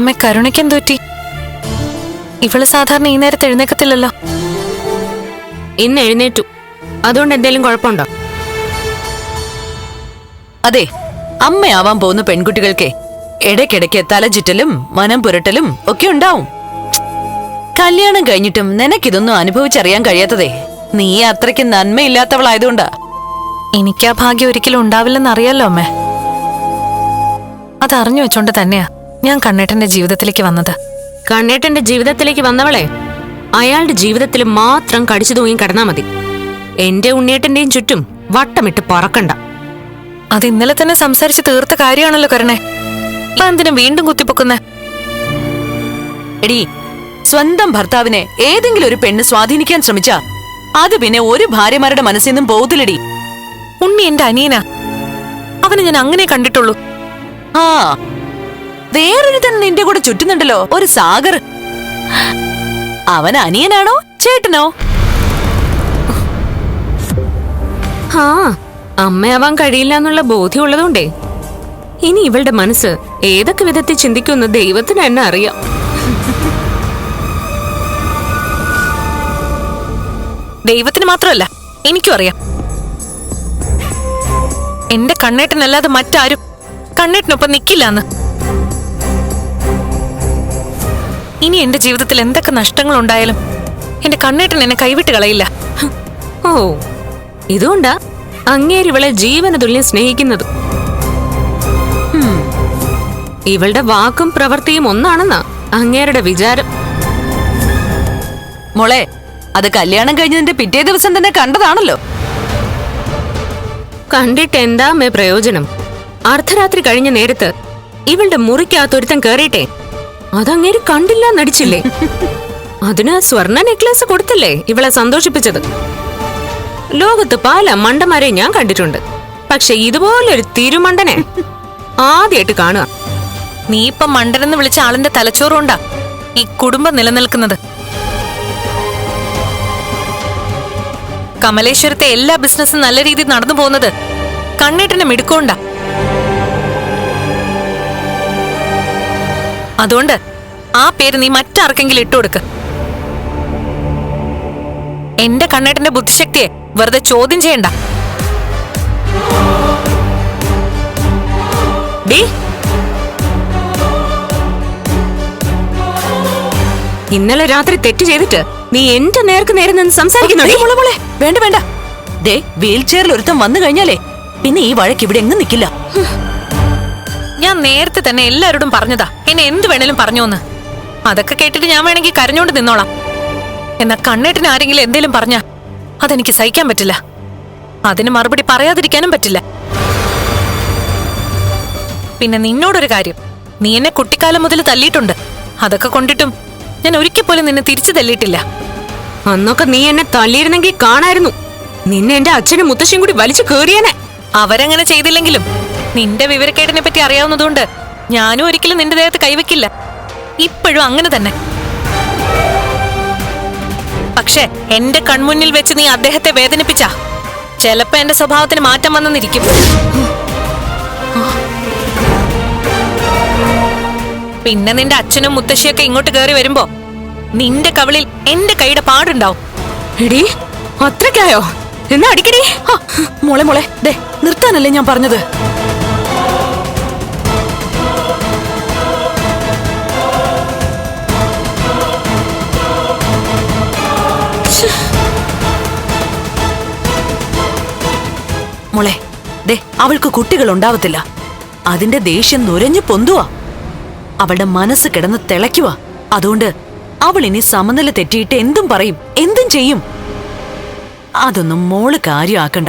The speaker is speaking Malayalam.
അമ്മ കരുണയ്ക്ക് എന്ത് പറ്റി? ഇവൾ സാധാരണ ഈ നേരത്തെ എഴുന്നേക്കത്തില്ലല്ലോ. ഇന്ന് എഴുന്നേറ്റു. അതുകൊണ്ട് എന്തേലും കുഴപ്പമുണ്ടോ? അതെ അമ്മയാവാൻ പോകുന്ന പെൺകുട്ടികൾക്ക് ഇടയ്ക്കിടയ്ക്ക് തലചുറ്റലും മനം പുരട്ടലും ഒക്കെ ഉണ്ടാവും. കല്യാണം കഴിഞ്ഞിട്ടും നിനക്കിതൊന്നും അനുഭവിച്ചറിയാൻ കഴിയാത്തതേ നീ അത്രയ്ക്ക് നന്മയില്ലാത്തവളായതുകൊണ്ടാ. എനിക്കാ ഭാഗ്യം ഒരിക്കലും ഉണ്ടാവില്ലെന്ന് അറിയാലോ അമ്മേ. അതറിഞ്ഞു വെച്ചോണ്ട് തന്നെയാ. ഞാൻ കണ്ണേട്ടന്റെ ജീവിതത്തിലേക്ക് വന്നത്. കണ്ണേട്ടന്റെ ജീവിതത്തിലേക്ക് വന്നവളെ അയാളുടെ ജീവിതത്തിൽ മാത്രം കടിച്ചു തൂങ്ങി കിടന്നാ മതി. എന്റെ ഉണ്ണിയേട്ടന്റെയും ചുറ്റും വട്ടമിട്ട് പറക്കണ്ട. അത് ഇന്നലെ തന്നെ സംസാരിച്ച് തീർത്ത കാര്യമാണല്ലോ കരണേ. ഇപ്പൊ എന്തിനും വീണ്ടും കുത്തിപ്പൊക്കുന്നേ? എടി സ്വന്തം ഭർത്താവിനെ ഏതെങ്കിലും ഒരു പെണ്ണ് സ്വാധീനിക്കാൻ ശ്രമിച്ചാ അത് പിന്നെ ഒരു ഭാര്യമാരുടെ മനസ്സിൽ നിന്നും പോകത്തില്ലടി ഉണ്ണി എന്റെ അനിയനാ. അവനെ ഞാൻ അങ്ങനെ കണ്ടിട്ടുള്ളൂ. ആ വേറൊരു തന്നെ നിന്റെ കൂടെ ചുറ്റുന്നുണ്ടല്ലോ. ഒരു സാഗർ. അവൻ അനിയനാണോ ചേട്ടനോ? ആ അമ്മയാവാൻ കഴിയില്ല എന്നുള്ള ബോധ്യമുള്ളതുകൊണ്ടേ. ഇനി ഇവളുടെ മനസ്സ് ഏതൊക്കെ വിധത്തിൽ ചിന്തിക്കുമെന്ന് ദൈവത്തിന് എന്നെ അറിയാം. ദൈവത്തിന് മാത്രമല്ല എനിക്കും അറിയാം. എന്റെ കണ്ണേട്ടനല്ലാതെ മറ്റാരും കണ്ണേട്ടനൊപ്പം നിൽക്കില്ലാന്ന് ഇനി എന്റെ ജീവിതത്തിൽ എന്തൊക്കെ നഷ്ടങ്ങൾ ഉണ്ടായാലും എന്റെ കണ്ണേട്ടൻ എന്നെ കൈവിട്ട് കളയില്ല. ഓ ഇതുകൊണ്ടാ അങ്ങേര് ഇവളെ ജീവന തുല്യം സ്നേഹിക്കുന്നത്. ഇവളുടെ വാക്കും പ്രവൃത്തിയും ഒന്നാണെന്നാ അങ്ങേരുടെ വിചാരം. മോളെ അത് കല്യാണം കഴിഞ്ഞതിന്റെ പിറ്റേ ദിവസം തന്നെ കണ്ടതാണല്ലോ. കണ്ടിട്ട് എന്താ മേ പ്രയോജനം? അർദ്ധരാത്രി കഴിഞ്ഞ നേരത്ത് ഇവളുടെ മുറിക്കാത്തൊരുത്തം കേറിയിട്ടെ. അതങ്ങേര് കണ്ടില്ല നടിച്ചില്ലേ? അതിന് സ്വർണ നെക്ലേസ് കൊടുത്തല്ലേ? ഇവളെ സന്തോഷിപ്പിച്ചത്. ലോകത്ത് പല മണ്ടന്മാരെ ഞാൻ കണ്ടിട്ടുണ്ട്. പക്ഷെ ഇതുപോലൊരു തിരുമണ്ടനെ ആദ്യമായിട്ട് കാണുക. നീ ഇപ്പൊ മണ്ടനെന്ന് വിളിച്ച ആളിന്റെ തലച്ചോറുകൊണ്ടാ ഈ കുടുംബം നിലനിൽക്കുന്നത്. കമലേശ്വരത്തെ എല്ലാ ബിസിനസ്സും നല്ല രീതിയിൽ നടന്നു പോകുന്നത് കണ്ണേട്ടനെ മിടുക്കൊണ്ടാ. അതുകൊണ്ട് ആ പേര് നീ മറ്റാർക്കെങ്കിലും ഇട്ടുകൊടുക്ക് എന്റെ കണ്ണേട്ടന്റെ ബുദ്ധിശക്തിയെ വെറുതെ ചോദ്യം ചെയ്യണ്ട. ഡീ. ഇന്നലെ രാത്രി തെറ്റ് ചെയ്തിട്ട് നീ എന്റെ നേർക്ക് നേരെ നിന്ന് സംസാരിക്കുന്നു വേണ്ട വേണ്ട. ദേ വീൽ ചെയറിൽ ഒരുത്തം വന്നു കഴിഞ്ഞാലേ പിന്നെ ഈ വഴക്ക് ഇവിടെ എങ്ങും നിൽക്കില്ല ഞാൻ നേരത്തെ തന്നെ എല്ലാവരോടും പറഞ്ഞതാ. എന്നെ എന്ത് വേണേലും പറഞ്ഞോന്ന്. അതൊക്കെ കേട്ടിട്ട് ഞാൻ വേണമെങ്കിൽ കരഞ്ഞോണ്ട് നിന്നോളാം. എന്നാ കണ്ണേട്ടിന് ആരെങ്കിലും എന്തേലും പറഞ്ഞ അതെനിക്ക് സഹിക്കാൻ പറ്റില്ല. അതിന് മറുപടി പറയാതിരിക്കാനും പറ്റില്ല. പിന്നെ നിന്നോടൊരു കാര്യം. നീ എന്നെ കുട്ടിക്കാലം മുതൽ തല്ലിയിട്ടുണ്ട്. അതൊക്കെ കൊണ്ടിട്ടും ഞാൻ ഒരിക്കൽ പോലും നിന്നെ തിരിച്ചു തല്ലിയിട്ടില്ല. അന്നൊക്കെ നീ എന്നെ തള്ളിയിരുന്നെങ്കിൽ കാണായിരുന്നു. നിന്നെ എന്റെ അച്ഛനും മുത്തശ്ശിയും കൂടി വലിച്ചു കേറിയനെ. അവരങ്ങനെ ചെയ്തില്ലെങ്കിലും നിന്റെ വിവരക്കേടിനെ പറ്റി അറിയാവുന്നതുകൊണ്ട് ഞാനും ഒരിക്കലും നിന്റെ ദേഹത്ത് കൈവെക്കില്ല. ഇപ്പോഴും അങ്ങനെ തന്നെ. പക്ഷെ എന്റെ കൺമുന്നിൽ വെച്ച് നീ അദ്ദേഹത്തെ വേദനിപ്പിച്ച? ചിലപ്പോ എന്റെ സ്വഭാവത്തിന് മാറ്റം വന്നെന്നിരിക്കും. പിന്നെ നിന്റെ അച്ഛനും മുത്തശ്ശിയൊക്കെ ഇങ്ങോട്ട് കയറി വരുമ്പോ നിന്റെ കവിളിൽ എന്റെ കൈയുടെ പാടുണ്ടാവും. എടി അത്രക്കായോ എന്നാ അടിക്കടി. മോളെ മോളെ ദേ നിർത്താനല്ലേ ഞാൻ പറഞ്ഞത്? മോളെ. ദേ അവൾക്ക് കുട്ടികൾ ഉണ്ടാവത്തില്ല അതിന്റെ ദേഷ്യം നുരഞ്ഞു പൊന്തുവാ. അവളുടെ മനസ്സ് കിടന്ന് തിളയ്ക്കുക അതുകൊണ്ട് അവൾ ഇനി സമനില തെറ്റിയിട്ട് എന്തും പറയും എന്തും ചെയ്യും. അതൊന്നും മോൾ കാര്യമാക്കണ്ട